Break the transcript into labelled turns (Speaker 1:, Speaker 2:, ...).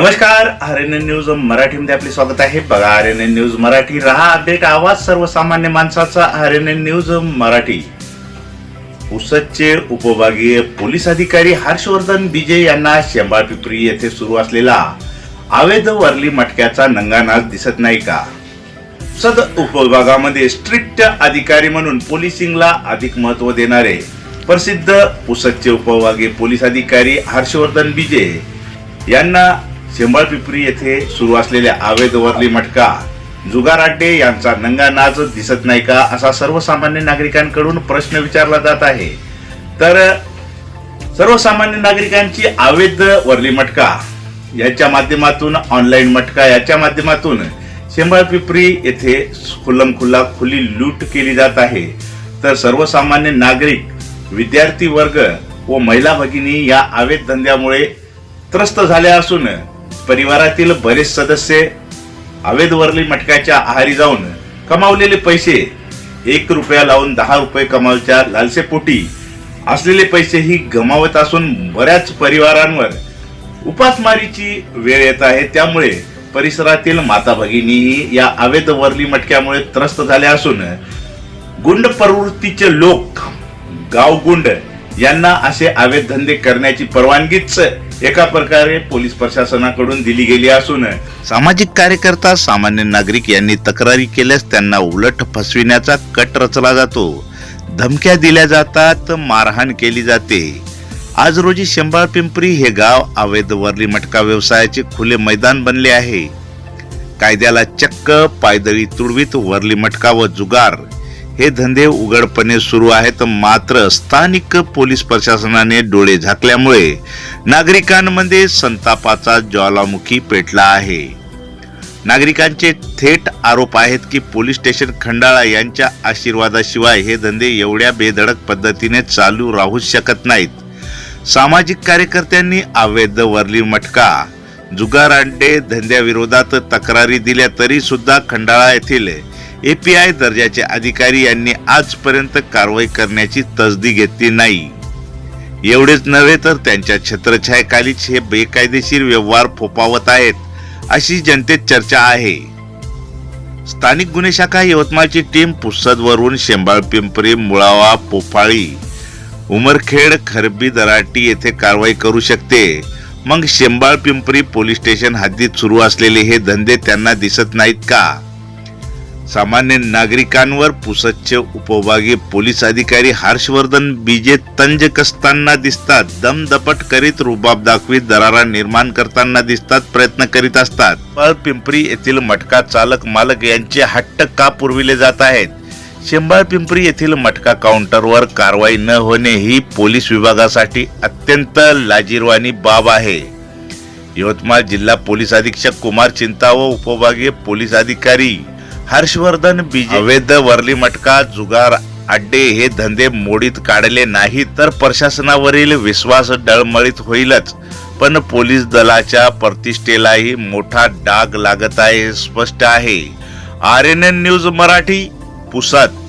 Speaker 1: नमस्कार R N N news मराठीमध्ये आपले स्वागत आहे. बघा R N N news Marathi. रहा अपडेट आवाज सर्वसामान्य माणसाचा R N N news Marathi. उसदचे उपविभागीय पोलीस अधिकारी हर्षवर्धन बिजे यांना शेंबाळ पिपरी येथे सुरू असलेला अवैध वरली मटक्याचा नंगानाच दिसत नाही का? सद उपविभागामध्ये स्ट्रिक्ट अधिकारी म्हणून पोलिसिंगला अधिक महत्त्व देणारे प्रसिद्ध पुसदचे उपविभागीय पोलीस अधिकारी हर्षवर्धन बिजे यांना शेंबाळपिपरी येथे सुरू असलेल्या आवेद वरली मटका जुगार अड्डे यांचा नंगा नाच दिसत नाही का असा सर्वसामान्य नागरिकांकडून प्रश्न विचारला जात आहे. तर सर्वसामान्य नागरिकांची अवैध वरली मटका याच्या माध्यमातून ऑनलाईन मटका याच्या माध्यमातून शेंबाळपिपरी येथे खुल्लम खुल्ला खुली लूट केली जात आहे. तर सर्वसामान्य नागरिक विद्यार्थी वर्ग व महिला भगिनी या आवेद धंद्यामुळे त्रस्त झाल्या असून परिवारातील बरेच सदस्य अवैध वरली मटक्याच्या आहारी जाऊन कमावलेले पैसे एक रुपया लावून दहा रुपये कमावच्या लालसेपोटी असलेले पैसेही गमावत असून बऱ्याच परिवारांवर उपासमारीची वेळ येत आहे. त्यामुळे परिसरातील माता भगिनीही या अवैध वरली मटक्यामुळे त्रस्त झाल्या असून गुंड प्रवृत्तीचे लोक गावगुंड यांना असे अवैध धंदे करण्याची परवानगीच एका प्रकारे पोलीस प्रशासनाकडून दिली गेली असून सामाजिक कार्यकर्ता सामान्य नागरिक यांनी तक्रारी केल्यास त्यांना उलट फसविण्याचा कट रचला जातो. धमक्या दिल्या जातात मारहाण केली जाते. आज रोजी शंभाळ पिंपरी हे गाव अवैध वरली मटका व्यवसायाचे खुले मैदान बनले आहे. कायद्याला चक्क पायदळी तुडवीत वरली मटका व जुगार हे धंदे उघडपणे सुरू आहेत मात्र स्थानिक पोलीस प्रशासनाने डोळे झाकल्यामुळे नागरिकांमध्ये संतापाचा ज्वालामुखी पेटला आहे. नागरिकांचे थेट आरोप आहेत की पोलीस स्टेशन खंडाळा यांच्या आशीर्वादाशिवाय हे धंदे एवढ्या बेधडक पद्धतीने चालू राहू शकत नाहीत. सामाजिक कार्यकर्त्यांनी अवैध वरली मटका जुगारांडे धंद्याविरोधात तक्रारी दिल्या तरी सुद्धा खंडाळा येथील एपीआय दर्जाचे अधिकारी यांनी आजपर्यंत कारवाई करण्याची तसदी घेतली नाही. एवढेच नव्हे तर त्यांच्या छत्रछायेखालीच हे बेकायदेशीर व्यवहार फोपावत आहेत अशी जनतेत चर्चा आहे. स्थानिक गुन्हे शाखा यवतमाळची टीम पुसदवरून शेंबाळ पिंपरी मुळावा पोफाळी उमरखेड खरबी दराटी येथे कारवाई करू शकते. मग शेंबाळ पिंपरी पोलीस स्टेशन हद्दीत सुरू असलेले हे धंदे त्यांना दिसत नाहीत का? सामान्य नागरिकांवर पुसच्छ उपविभागीय पोलीस अधिकारी हर्षवर्धन बीजे तंज कसताना दिसतात दमदपट करीत रुबाब दाखवीत दरारा निर्माण करताना दिसतात प्रयत्न करीत असतात. पण पिंपरी येथील मटका चालक मालक यांचे हट्ट का पुरविले जात आहेत? शेंबाळ पिंपरी येथील मटका काउंटरवर कारवाई न होणे ही पोलीस विभागासाठी अत्यंत लाजीरवाणी बाब आहे. यवतमाळ जिल्हा पोलीस अधीक्षक कुमार चिंता व उपविभागीय पोलीस अधिकारी हर्षवर्धन बीजे अवैध वरली मटका जुगार अड्डे हे धंदे मोडीत काढले नाही तर प्रशासनावरील विश्वास डळमळीत होईलच. पण पोलीस दलाच्या प्रतिष्ठेलाही मोठा डाग लागत आहे स्पष्ट आहे. R N N news Marathi Pusad.